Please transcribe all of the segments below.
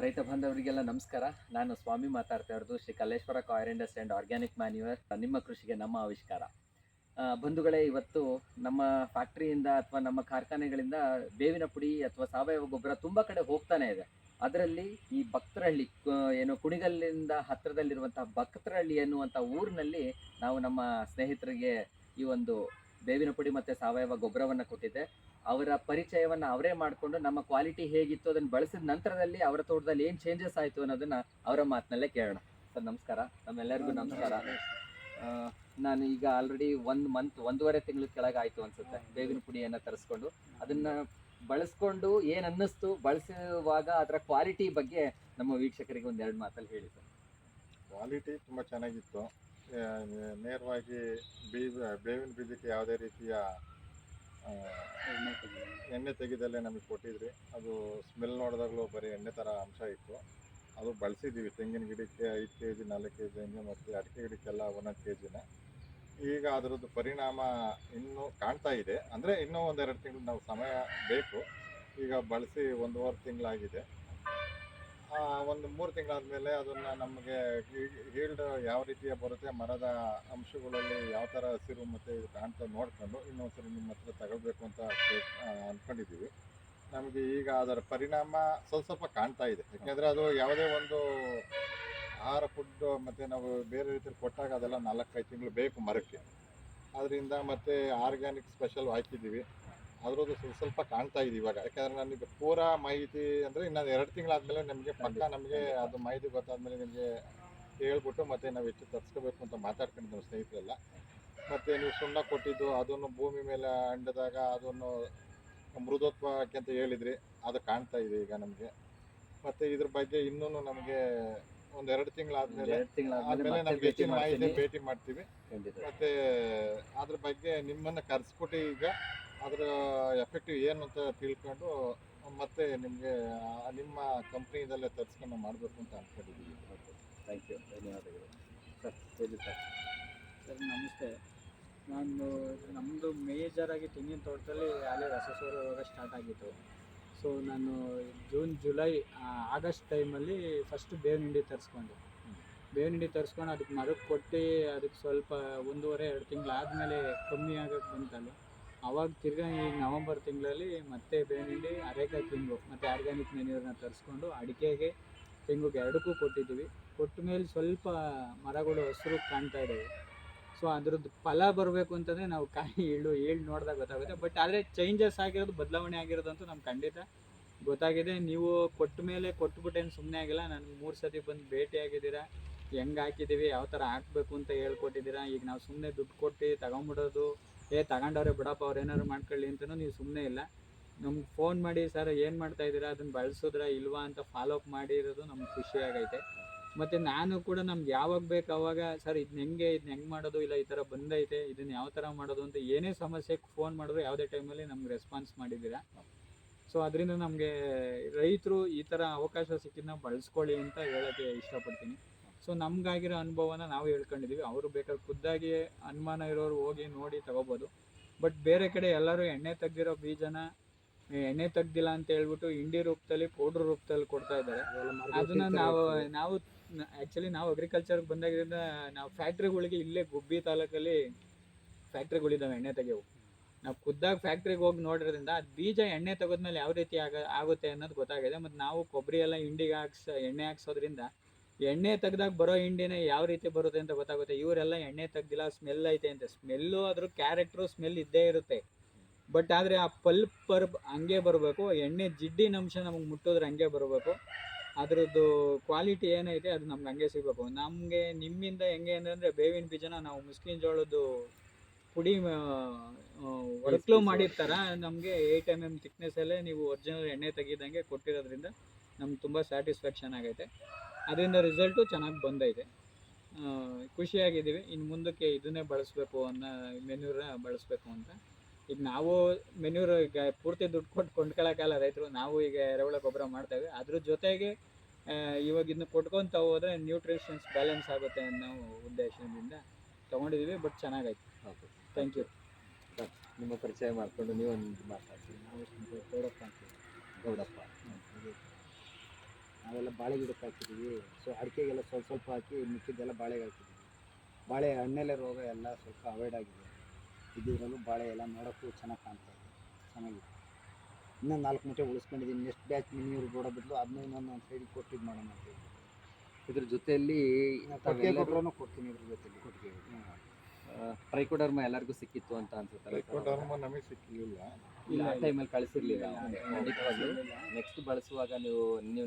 ರೈತ ಬಾಂಧವರಿಗೆಲ್ಲ ನಮಸ್ಕಾರ. ನಾನು ಸ್ವಾಮಿ ಮಾತಾಡ್ತಾ ಇರೋದು Shri Kalleshwara coir Indus and organic manure ನಿಮ್ಮ ಕೃಷಿಗೆ ನಮ್ಮ ಆವಿಷ್ಕಾರ. ಬಂಧುಗಳೇ, ಇವತ್ತು ನಮ್ಮ ಫ್ಯಾಕ್ಟ್ರಿಯಿಂದ ಅಥವಾ ನಮ್ಮ ಕಾರ್ಖಾನೆಗಳಿಂದ ಬೇವಿನ ಪುಡಿ ಅಥವಾ ಸಾವಯವ ಗೊಬ್ಬರ ತುಂಬ ಕಡೆ ಹೋಗ್ತಾನೆ ಇದೆ. ಅದರಲ್ಲಿ ಈ ಭಕ್ತರಹಳ್ಳಿ ಏನು ಕುಣಿಗಲ್ಲಿಂದ ಹತ್ತಿರದಲ್ಲಿರುವಂತಹ ಭಕ್ತರಹಳ್ಳಿ ಎನ್ನುವಂಥ ಊರಿನಲ್ಲಿ ನಾವು ನಮ್ಮ ಸ್ನೇಹಿತರಿಗೆ ಈ ಒಂದು ಬೇವಿನ ಪುಡಿ ಮತ್ತು ಸಾವಯವ ಗೊಬ್ಬರವನ್ನು ಕೊಟ್ಟಿದ್ದೆ. ಅವರ ಪರಿಚಯವನ್ನ ಅವರೇ ಮಾಡಿಕೊಂಡು ನಮ್ಮ ಕ್ವಾಲಿಟಿ ಹೇಗಿತ್ತು ಅದನ್ನ ಬಳಸಿದ ನಂತರದಲ್ಲಿ ಅವರ ತೋಟದಲ್ಲಿ ಏನು ಚೇಂಜಸ್ ಆಯಿತು ಅನ್ನೋದನ್ನ ಅವರ ಮಾತಿನಲ್ಲೇ ಕೇಳೋಣ. ಸರ್ ನಮಸ್ಕಾರ. ನಮ್ಮೆಲ್ಲರಿಗೂ ನಮಸ್ಕಾರ. ನಾನು ಈಗ ಆಲ್ರೆಡಿ ಒಂದು ಮಂತ್ ಒಂದೂವರೆ ತಿಂಗಳ ಕೆಳಗೆ ಆಯಿತು ಅನ್ಸುತ್ತೆ ಬೇವಿನ ಪುಡಿಯನ್ನು ತರಿಸ್ಕೊಂಡು. ಅದನ್ನ ಬಳಸ್ಕೊಂಡು ಏನು ಅನ್ನಿಸ್ತು ಬಳಸುವಾಗ ಅದರ ಕ್ವಾಲಿಟಿ ಬಗ್ಗೆ ನಮ್ಮ ವೀಕ್ಷಕರಿಗೆ ಒಂದೆರಡು ಎರಡು ಮಾತಲ್ಲಿ ಹೇಳಿ ಸರ್. ಕ್ವಾಲಿಟಿ ತುಂಬ ಚೆನ್ನಾಗಿತ್ತು. ನೇರವಾಗಿ ಬೀಜ, ಬೇವಿನ ಬೀಜಕ್ಕೆ ಯಾವುದೇ ರೀತಿಯ ಎಣ್ಣೆ ತೆಗೆದಲ್ಲೇ ನಮಗೆ ಕೊಟ್ಟಿದ್ರಿ. ಅದು ಸ್ಮೆಲ್ ನೋಡಿದಾಗಲೂ ಬರೀ ಎಣ್ಣೆ ಥರ ಅಂಶ ಇತ್ತು. ಅದು ಬಳಸಿದ್ದೀವಿ ತೆಂಗಿನ ಗಿಡಕ್ಕೆ ಐದು ಕೆ ಜಿ ನಾಲ್ಕು ಕೆ ಜಿ ಹಂಗೆ ಮತ್ತು ಅಡಿಕೆ ಗಿಡಕ್ಕೆಲ್ಲ ಒಂದೊಂದು ಕೆ ಜಿನ ಈಗ ಅದರದ್ದು ಪರಿಣಾಮ ಇನ್ನೂ ಕಾಣ್ತಾ ಇದೆ. ಅಂದರೆ ಇನ್ನೂ ಒಂದೆರಡು ತಿಂಗಳು ನಾವು ಸಮಯ ಬೇಕು. ಈಗ ಬಳಸಿ ಒಂದೂವರೆ ತಿಂಗಳಾಗಿದೆ. ಒಂದು ಮೂರು ತಿಂಗಳಾದಮೇಲೆ ಅದನ್ನ ನಮಗೆ ಹೀಲ್ಡ್ ಯಾವ ರೀತಿಯ ಬರುತ್ತೆ, ಮರದ ಅಂಶಗಳಲ್ಲಿ ಯಾವ ಥರ ಹಸಿರು ಮತ್ತು ಕಾಣ್ತಾ ನೋಡ್ಕೊಂಡು ಇನ್ನೊಂದ್ಸರಿ ನಿಮ್ಮ ಹತ್ರ ತಗೊಳ್ಬೇಕು ಅಂತ ಅಂದ್ಕೊಂಡಿದ್ದೀವಿ ನಮಗೆ ಈಗ ಅದರ ಪರಿಣಾಮ ಸ್ವಲ್ಪ ಸ್ವಲ್ಪ ಕಾಣ್ತಾ ಇದೆ. ಯಾಕೆಂದರೆ ಅದು ಯಾವುದೇ ಒಂದು ಆಹಾರ ಫುಡ್ ಮತ್ತು ನಾವು ಬೇರೆ ರೀತಿಯಲ್ಲಿ ಕೊಟ್ಟಾಗ ಅದೆಲ್ಲ ನಾಲ್ಕೈದು ತಿಂಗಳು ಬೇಕು ಮರಕ್ಕೆ. ಅದರಿಂದ ಮತ್ತು ಆರ್ಗ್ಯಾನಿಕ್ ಸ್ಪೆಷಲ್ ಹಾಕಿದ್ದೀವಿ. ಅದ್ರದ್ದು ಸ್ವಲ್ಪ ಸ್ವಲ್ಪ ಕಾಣ್ತಾ ಇದೆ ಇವಾಗ. ಯಾಕಂದ್ರೆ ನನಗೆ ಪೂರಾ ಮಾಹಿತಿ ಅಂದರೆ ಇನ್ನೊಂದು ಎರಡು ತಿಂಗಳಾದ್ಮೇಲೆ ನಮಗೆ ಪಕ್ಕ ನಮಗೆ ಅದು ಮಾಹಿತಿ ಗೊತ್ತಾದ್ಮೇಲೆ ನಿಮಗೆ ಹೇಳ್ಬಿಟ್ಟು ಮತ್ತೆ ನಾವು ಹೆಚ್ಚು ತರ್ಸ್ಕೋಬೇಕು ಅಂತ ಮಾತಾಡ್ಕೊಂಡು ನಮ್ಮ ಸ್ನೇಹಿತರೆಲ್ಲ. ಮತ್ತೆ ನೀವು ಸುಣ್ಣ ಕೊಟ್ಟಿದ್ದು ಅದನ್ನು ಭೂಮಿ ಮೇಲೆ ಅಂಡದಾಗ ಅದನ್ನು ಮೃದುತ್ವಕ್ಕೆ ಅಂತ ಹೇಳಿದ್ರಿ ಅದು ಕಾಣ್ತಾ ಇದೆ ಈಗ ನಮಗೆ. ಮತ್ತೆ ಇದ್ರ ಬಗ್ಗೆ ಇನ್ನೂ ನಮಗೆ ಒಂದು ಎರಡು ತಿಂಗಳಾದ್ಮೇಲೆ ಆದ್ಮೇಲೆ ನಮ್ಗೆ ಹೆಚ್ಚಿನ ಮಾಹಿತಿ ಭೇಟಿ ಮಾಡ್ತೀವಿ. ಮತ್ತೆ ಅದ್ರ ಬಗ್ಗೆ ನಿಮ್ಮನ್ನ ಕರೆಸ್ಬಿಟ್ಟು ಈಗ ಅದರ ಎಫೆಕ್ಟಿವ್ ಏನು ಅಂತ ತಿಳ್ಕೊಂಡು ಮತ್ತೆ ನಿಮಗೆ ನಿಮ್ಮ ಕಂಪ್ನಿದಲ್ಲೇ ತರಿಸ್ಕೊಂಡು ಮಾಡಬೇಕು ಅಂತ ಅನ್ಕೊಂಡಿದ್ದೀವಿ ಥ್ಯಾಂಕ್ ಯು ಧನ್ಯವಾದಗಳು. ಸರ್ ಹೇಳಿ ಸರ್. ಸರ್ ನಮಸ್ತೆ. ನಾನು ನಮ್ಮದು ಮೇಜರಾಗಿ ತೆಂಗಿನ ತೋಟದಲ್ಲಿ ಅಲ್ಲೇ ರಸಸೋರ ರೋಗ ಸ್ಟಾರ್ಟ್ ಆಗಿತ್ತು. ಸೊ ನಾನು ಜೂನ್ ಜುಲೈ ಆಗಸ್ಟ್ ಟೈಮಲ್ಲಿ ಫಸ್ಟ್ ಬೇವಿನ ಹಿಂಡಿ ತರಿಸ್ಕೊಂಡೆ. ಬೇವಿನ ಹಿಂಡಿ ತರಿಸ್ಕೊಂಡು ಅದಕ್ಕೆ ಮರಕ್ಕೆ ಕೊಟ್ಟು ಅದಕ್ಕೆ ಸ್ವಲ್ಪ ಒಂದೂವರೆ ಎರಡು ತಿಂಗಳಾದಮೇಲೆ ಕಮ್ಮಿ ಆಗೋಕ್ಕೆ ಬಂತಲ್ಲ ಅವಾಗ ತಿರ್ಗಾ ಈ ನವಂಬರ್ ತಿಂಗಳಲ್ಲಿ ಮತ್ತೆ ಬೇವಿನ ಅರೇಕಾಯಿ ಅರೆಕಾಯಿ ತೆಂಗು ಮತ್ತು ಆರ್ಗ್ಯಾನಿಕ್ ಮೆನ್ಯೂರ್ನ ತರಿಸ್ಕೊಂಡು ಅಡಿಕೆಗೆ ತೆಂಗುಗೆ ಎರಡಕ್ಕೂ ಕೊಟ್ಟಿದ್ದೀವಿ. ಕೊಟ್ಟ ಮೇಲೆ ಸ್ವಲ್ಪ ಮರಗಳು, ಹಸಿರು ಕಾಣ್ತಾ ಇದ್ದಾವೆ ಸೊ ಅದ್ರದ್ದು ಫಲ ಬರಬೇಕು ಅಂತಂದರೆ ನಾವು ಕಾಯಿ ಏಳು ಏಳು ನೋಡಿದಾಗ ಗೊತ್ತಾಗುತ್ತೆ. ಬಟ್ ಆದರೆ ಚೇಂಜಸ್ ಆಗಿರೋದು, ಬದಲಾವಣೆ ಆಗಿರೋದಂತೂ ನಮ್ಗೆ ಖಂಡಿತ ಗೊತ್ತಾಗಿದೆ. ನೀವು ಕೊಟ್ಟ ಮೇಲೆ ಕೊಟ್ಬಿಟ್ಟೇನು ಸುಮ್ಮನೆ ಆಗಿಲ್ಲ. ನಾನು ಮೂರು ಸತಿ ಬಂದು ಭೇಟಿ ಆಗಿದ್ದೀರಾ ಹೆಂಗೆ ಹಾಕಿದ್ದೀವಿ? ಯಾವ ಥರ ಹಾಕಬೇಕು ಅಂತ ಹೇಳ್ಕೊಟ್ಟಿದ್ದೀರಾ? ಈಗ ನಾವು ಸುಮ್ಮನೆ ದುಡ್ಡು ಕೊಟ್ಟು ತಗೊಂಬಿಡೋದು ಏ, ತಗೊಂಡವ್ರೆ ಬಿಡಪ್ಪ, ಅವ್ರು ಏನಾದ್ರು ಮಾಡ್ಕೊಳ್ಳಿ ಅಂತಲೂ ನೀವು ಸುಮ್ಮನೆ ಇಲ್ಲ. ನಮ್ಗೆ ಫೋನ್ ಮಾಡಿ, ಸರ್, ಏನು ಮಾಡ್ತಾ ಇದ್ದೀರಾ? ಅದನ್ನು ಬಳಸಿದ್ರಾ ಇಲ್ವಾ? ಅಂತ ಫಾಲೋ ಅಪ್ ಮಾಡಿರೋದು ನಮ್ಗೆ ಖುಷಿ ಆಗೈತೆ. ಮತ್ತು ನಾನು ಕೂಡ ನಮ್ಗೆ ಯಾವಾಗ ಬೇಕು ಅವಾಗ, ಸರ್ ಇದನ್ನ ಹೆಂಗೆ? ಇದನ್ನ ಹೆಂಗೆ ಮಾಡೋದು? ಇಲ್ಲ, ಈ ಥರ ಬಂದೈತೆ. ಇದನ್ನ ಯಾವ ಥರ ಮಾಡೋದು? ಅಂತ ಏನೇ ಸಮಸ್ಯೆಗೆ ಫೋನ್ ಮಾಡಿದ್ರು ಯಾವುದೇ ಟೈಮಲ್ಲಿ ನಮ್ಗೆ ರೆಸ್ಪಾನ್ಸ್ ಮಾಡಿದ್ದೀರಾ. ಸೊ ಅದರಿಂದ ನಮಗೆ ರೈತರು ಈ ಥರ ಅವಕಾಶ ಸಿಕ್ಕಿದ್ದನ್ನ ಬಳಸ್ಕೊಳ್ಳಿ ಅಂತ ಹೇಳೋಕ್ಕೆ ಇಷ್ಟಪಡ್ತೀನಿ. ಸೊ ನಮ್ಗಾಗಿರೋ ಅನುಭವನ ನಾವು ಹೇಳ್ಕೊಂಡಿದ್ದೀವಿ ಅವರು ಬೇಕಾದ್ರೆ ಖುದ್ದಾಗಿ ಅನುಮಾನ ಇರೋರು ಹೋಗಿ ನೋಡಿ ತಗೋಬೋದು. ಬಟ್ ಬೇರೆ ಕಡೆ ಎಲ್ಲರೂ ಎಣ್ಣೆ ತೆಗ್ದಿರೋ ಬೀಜನ ಎಣ್ಣೆ ತೆಗ್ದಿಲ್ಲ ಅಂತ ಹೇಳ್ಬಿಟ್ಟು ಇಂಡಿ ರೂಪದಲ್ಲಿ ಪೌಡ್ರ್ ರೂಪದಲ್ಲಿ ಕೊಡ್ತಾ ಇದ್ದಾರೆ. ಅದನ್ನ ನಾವು ನಾವು ಆ್ಯಕ್ಚುಲಿ ನಾವು ಅಗ್ರಿಕಲ್ಚರ್ಗೆ ಬಂದಾಗಿದ್ದರಿಂದ ನಾವು ಫ್ಯಾಕ್ಟ್ರಿಗಳಿಗೆ ಇಲ್ಲೇ ಗುಬ್ಬಿ ತಾಲೂಕಲ್ಲಿ ಫ್ಯಾಕ್ಟ್ರಿಗಳಿದ್ದಾವೆ ಎಣ್ಣೆ ತೆಗೆಯವು. ನಾವು ಖುದ್ದಾಗಿ ಫ್ಯಾಕ್ಟ್ರಿಗೆ ಹೋಗಿ ನೋಡಿರೋದ್ರಿಂದ ಅದು ಬೀಜ ಎಣ್ಣೆ ತೆಗೆದ್ಮೇಲೆ ಯಾವ ರೀತಿ ಆಗ ಆಗುತ್ತೆ ಅನ್ನೋದು ಗೊತ್ತಾಗಿದೆ. ಮತ್ತು ನಾವು ಕೊಬ್ಬರಿ ಎಲ್ಲ ಹಿಂಡಿಗೆ ಹಾಕ್ಸಿ ಎಣ್ಣೆ ಹಾಕ್ಸೋದ್ರಿಂದ ಎಣ್ಣೆ ತೆಗ್ದಾಗ ಬರೋ ಹಿಂಡಿನೇ ಯಾವ ರೀತಿ ಬರುತ್ತೆ ಅಂತ ಗೊತ್ತಾಗುತ್ತೆ. ಇವರೆಲ್ಲ ಎಣ್ಣೆ ತೆಗ್ದಿಲ್ಲ ಸ್ಮೆಲ್ ಐತೆ ಅಂತ. ಸ್ಮೆಲ್ಲು ಅದ್ರ ಕ್ಯಾರೆಕ್ಟ್ರು ಸ್ಮೆಲ್ ಇದ್ದೇ ಇರುತ್ತೆ. ಬಟ್ ಆದರೆ ಆ ಪಲ್ಪ್ ಬರ್ ಹಂಗೆ ಬರಬೇಕು. ಎಣ್ಣೆ ಜಿಡ್ಡಿನ ಅಂಶ ನಮಗೆ ಮುಟ್ಟಿದ್ರೆ ಹಂಗೆ ಬರಬೇಕು. ಅದರದ್ದು ಕ್ವಾಲಿಟಿ ಏನೈತೆ ಅದು ನಮ್ಗೆ ಹಂಗೆ ಸಿಗಬೇಕು. ನಮಗೆ ನಿಮ್ಮಿಂದ ಹೆಂಗೆ ಅಂದರೆ ಬೇವಿನ ಬೀಜನ ನಾವು ಮುಸ್ಕಿನ ಜೋಳದ್ದು ಪುಡಿ ಒಡಕ್ಲು ಮಾಡಿರ್ತಾರ. ನಮಗೆ ಏಯ್ಟ್ ಎಂ ಎಂ ತಿಕ್ನೆಸ್ಸಲ್ಲೇ ನೀವು ಒರಿಜಿನಲ್ ಎಣ್ಣೆ ತೆಗಿದಂಗೆ ಕೊಟ್ಟಿರೋದ್ರಿಂದ ನಮ್ಗೆ ತುಂಬ ಸ್ಯಾಟಿಸ್ಫ್ಯಾಕ್ಷನ್ ಆಗೈತೆ. ಅದರಿಂದ ರಿಸಲ್ಟು ಚೆನ್ನಾಗಿ ಬಂದೈತೆ. ಖುಷಿಯಾಗಿದ್ದೀವಿ. ಇನ್ನು ಮುಂದಕ್ಕೆ ಇದನ್ನೇ ಬಳಸಬೇಕು ಅನ್ನೋ ಮೆನ್ಯೂರ ಬಳಸಬೇಕು ಅಂತ. ಈಗ ನಾವು ಮೆನ್ಯೂರ್ ಈಗ ಪೂರ್ತಿ ದುಡ್ಡು ಕೊಟ್ಟು ಕೊಂಡ್ಕೊಳ್ಳೋಕ್ಕಲ್ಲ ರೈತರು. ನಾವು ಈಗ ಎರೆಹುಳ ಗೊಬ್ಬರ ಮಾಡ್ತೇವೆ ಅದ್ರ ಜೊತೆಗೆ ಇವಾಗ ಇದನ್ನ ಕೊಟ್ಕೊತ ಹೋದ್ರೆ ನ್ಯೂಟ್ರಿಷನ್ಸ್ ಬ್ಯಾಲೆನ್ಸ್ ಆಗುತ್ತೆ ಅನ್ನೋ ಉದ್ದೇಶದಿಂದ ತೊಗೊಂಡಿದ್ದೀವಿ. ಬಟ್ ಚೆನ್ನಾಗೈತೆ. ಓಕೆ. ಥ್ಯಾಂಕ್ ಯು ನಿಮ್ಮ ಪರಿಚಯ ಮಾಡಿಕೊಂಡು ನೀವೊಂದು ಮಾತಾಡ್ತೀವಿ ನಾವು ಗೌಡಪ್ಪ. ಅಂತ ಗೌಡಪ್ಪ ಅವೆಲ್ಲ ಬಾಳೆ ಗಿಡಕ್ಕೆ ಹಾಕಿದ್ದೀವಿ. ಸೊ ಅಡಿಕೆಗೆಲ್ಲ ಸ್ವಲ್ಪ ಸ್ವಲ್ಪ ಹಾಕಿ ಮಿಕ್ಕಿದ್ದೆಲ್ಲ ಬಾಳೆಗೆ ಹಾಕಿದ್ದೀವಿ. ಬಾಳೆ ಹಣ್ಣೆಲ್ಲ ರೋಗ ಎಲ್ಲ ಸ್ವಲ್ಪ ಅವಾಯ್ಡ್ ಆಗಿದೆ. ಇದ್ದಿದ್ರಲ್ಲೂ ಬಾಳೆ ಎಲ್ಲ ನೋಡೋಕ್ಕೂ ಚೆನ್ನಾಗಿ ಕಾಣ್ತಾ ಇದೆ. ಚೆನ್ನಾಗಿದೆ. ಇನ್ನೂ ನಾಲ್ಕು ಮೂಟೆ ಉಳಿಸ್ಕೊಂಡಿದ್ದೀನಿ. ನೆಕ್ಸ್ಟ್ ಬ್ಯಾಚ್ ನೀರು ಬೋಡ ಬದಲು ಅದನ್ನ ಇನ್ನೊಂದು ಒಂದು ಸೈಡಿಗೆ ಕೊಟ್ಟಿದ್ದು ಮಾಡೋಣ ಅಂತ ಇದ್ರ ಜೊತೆಯಲ್ಲಿ ಕೊಟ್ಟಿಗೆ ಗೊಬ್ಬರನೂ ಕೊಡ್ತೀನಿ ಇದ್ರ ಜೊತೆಯಲ್ಲಿ ಕೊಟ್ಟಿಗೆ. ಟ್ರೈಕೋಡರ್ಮ ಎಲ್ಲರಿಗೂ ಸಿಕ್ಕಿತ್ತು ಅಂತ ಅನ್ಸುತ್ತಲ್ಲ ಟ್ರೈಕೋಡರ್ಮ ನಮಗೆ ಸಿಕ್ಕಿಲ್ಲ ಇಲ್ಲ ಆ ಟೈಮಲ್ಲಿ ಕಳಿಸಿರ್ಲಿಲ್ಲ. ಖಂಡಿತವಾಗ್ಲೂ. ನೆಕ್ಸ್ಟ್ ಬಳಸುವಾಗ ನೀವು ನೀವು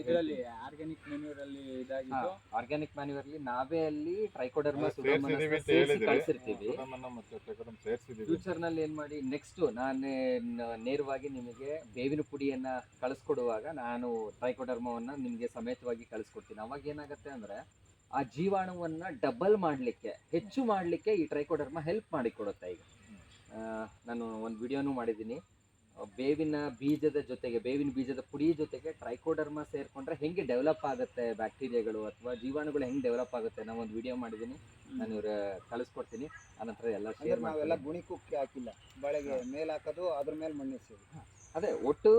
ಇದರಲ್ಲಿ ಆರ್ಗ್ಯಾನಿಕ್ ಮೆನ್ಯೂರಲ್ಲಿ ಇದಾಗಿತ್ತು ಆರ್ಗ್ಯಾನಿಕ್ ಮ್ಯಾನ್ಯೂರ್ಲಿ ನಾವೇ ಅಲ್ಲಿ ಟ್ರೈಕೋಡರ್ಮ ಕಳಿಸಿರ್ತೀವಿ. ಮತ್ತೆ ಪ್ರಕರಣ ಸೇರಿಸಿದೀವಿ. ಫ್ಯೂಚರ್ನಲ್ಲಿ ಏನ್ ಮಾಡಿ ನೆಕ್ಸ್ಟ್ ನಾನೇ ನೇರವಾಗಿ ನಿಮಗೆ ಬೇವಿನ ಪುಡಿಯನ್ನ ಕಳಿಸ್ಕೊಡುವಾಗ ನಾನು ಟ್ರೈಕೋಡರ್ಮವನ್ನ ನಿಮಗೆ ಸಮೇತವಾಗಿ ಕಳಿಸ್ಕೊಡ್ತೀನಿ. ಅವಾಗ ಏನಾಗುತ್ತೆ ಅಂದ್ರೆ ಆ ಜೀವಾಣುವನ್ನ ಡಬಲ್ ಮಾಡಲಿಕ್ಕೆ ಹೆಚ್ಚು ಮಾಡಲಿಕ್ಕೆ ಈ ಟ್ರೈಕೋಡರ್ಮ ಹೆಲ್ಪ್ ಮಾಡಿ ಕೊಡುತ್ತೆ ಈಗ ನಾನು ಒಂದು ವಿಡಿಯೋನು ಮಾಡಿದ್ದೀನಿ. ಬೇವಿನ ಬೀಜದ ಜೊತೆಗೆ ಬೇವಿನ ಬೀಜದ ಪುಡಿ ಜೊತೆಗೆ ಟ್ರೈಕೋಡರ್ಮ ಸೇರ್ಕೊಂಡ್ರೆ ಹೆಂಗೆ ಡೆವಲಪ್ ಆಗುತ್ತೆ ಬ್ಯಾಕ್ಟೀರಿಯಾಗಳು ಅಥವಾ ಜೀವಾಣುಗಳು ಹೆಂಗೆ ಡೆವಲಪ್ ಆಗುತ್ತೆ ನಾನು ಒಂದು ವಿಡಿಯೋ ಮಾಡಿದ್ದೀನಿ. ನಾನು ಇವ್ರ ಕಳಿಸ್ಕೊಡ್ತೀನಿ. ಆನಂತರ ಎಲ್ಲ ಶೇರ್ ನಾವೆಲ್ಲ ಗುಣಿ ಕುಕ್ಕಿ ಹಾಕಿಲ್ಲ. ಬಾಳೆಗೆ ಮೇಲೆ ಹಾಕೋದು ಅದ್ರ ಮೇಲೆ ಮಣ್ಣು ಎಸೆಯೋದು. ಅದೇ ಒಟ್ಟು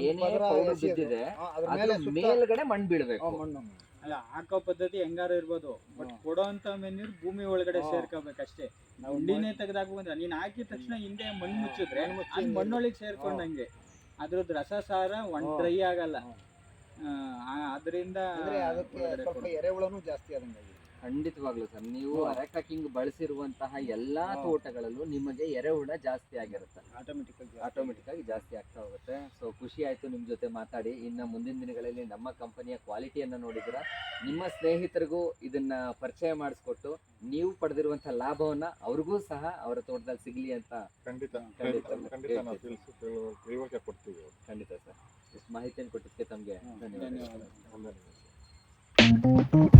ಏನೇ ಪೌಡರ್. ಬಿದ್ದಿದೆ ಅದ್ರ ಅದ್ರ ಮೇಲೆ ಮೇಲ್ಗಡೆ ಮಣ್ಣು ಬೀಳ್ಬೇಕು. ಮಣ್ಣು ಅಲ್ಲ ಹಾಕೋ ಪದ್ಧತಿ ಹೆಂಗಾರು ಇರ್ಬೋದು. ಬಟ್ ಕೊಡೋ ಅಂತ ಮೆನ್ಯೂರ್ ಭೂಮಿ ಒಳಗಡೆ. ಸೇರ್ಕೋಬೇಕಷ್ಟೇ. ನಾವು ಹುಂಡಿನೇ ತೆಗ್ದಾಕ ಬಂದ್ರೆ ನೀನ್ ಹಾಕಿದ ತಕ್ಷಣ ಹಿಂದೆ ಮಣ್ಣು ಮುಚ್ಚಿದ್ರೆ ಮಣ್ಣು ಮುಚ್ಚಿ ಮಣ್ಣೊಳಗೆ ಸೇರ್ಕೊಂಡಂಗೆ. ಅದ್ರದ್ದು ರಸಸಾರ ಒಣ ಹಾ. ಡ್ರೈ ಆಗಲ್ಲ. ಅದರಿಂದ ಅಂದ್ರೆ ಅದಕ್ಕೆ ಸ್ವಲ್ಪ ಎರೆಹುಳನು ಜಾಸ್ತಿ ಆದಂಗೆ ಖಂಡಿತವಾಗ್ಲು ಸರ್. ನೀವು ಹ್ಮ್. ಅರೆಕ ಕಿಂಗ್ ಬಳಸಿರುವಂತಹ ಎಲ್ಲಾ. ತೋಟಗಳಲ್ಲೂ ನಿಮಗೆ ಎರೆಹುಳ ಜಾಸ್ತಿ ಆಗಿರುತ್ತೆ. ಆಟೋಮೆಟಿಕ್ ಆಗಿ ಆಟೋಮೆಟಿಕ್ ಆಗಿ ಜಾಸ್ತಿ ಆಗ್ತಾ ಹೋಗುತ್ತೆ. ಸೊ ಖುಷಿ ಆಯ್ತು ನಿಮ್ ಜೊತೆ ಮಾತಾಡಿ. ಇನ್ನು ಮುಂದಿನ ದಿನಗಳಲ್ಲಿ ನಮ್ಮ ಕಂಪನಿಯ ಕ್ವಾಲಿಟಿಯನ್ನ ನೋಡಿದ್ರ ನಿಮ್ಮ ಸ್ನೇಹಿತರಿಗೂ ಇದನ್ನ ಪರಿಚಯ ಮಾಡಿಸ್ಕೊಟ್ಟು ನೀವು ಪಡೆದಿರುವಂತಹ ಲಾಭವನ್ನ ಅವ್ರಿಗೂ ಸಹ ಅವರ ತೋಟದಲ್ಲಿ ಸಿಗ್ಲಿ ಅಂತ ಖಂಡಿತ. ಖಂಡಿತ. ಸರ್. ಇಷ್ಟು ಮಾಹಿತಿಯನ್ನು ಕೊಟ್ಟಿದ್ದಕ್ಕೆ ತಮಗೆ ಧನ್ಯವಾದ なに?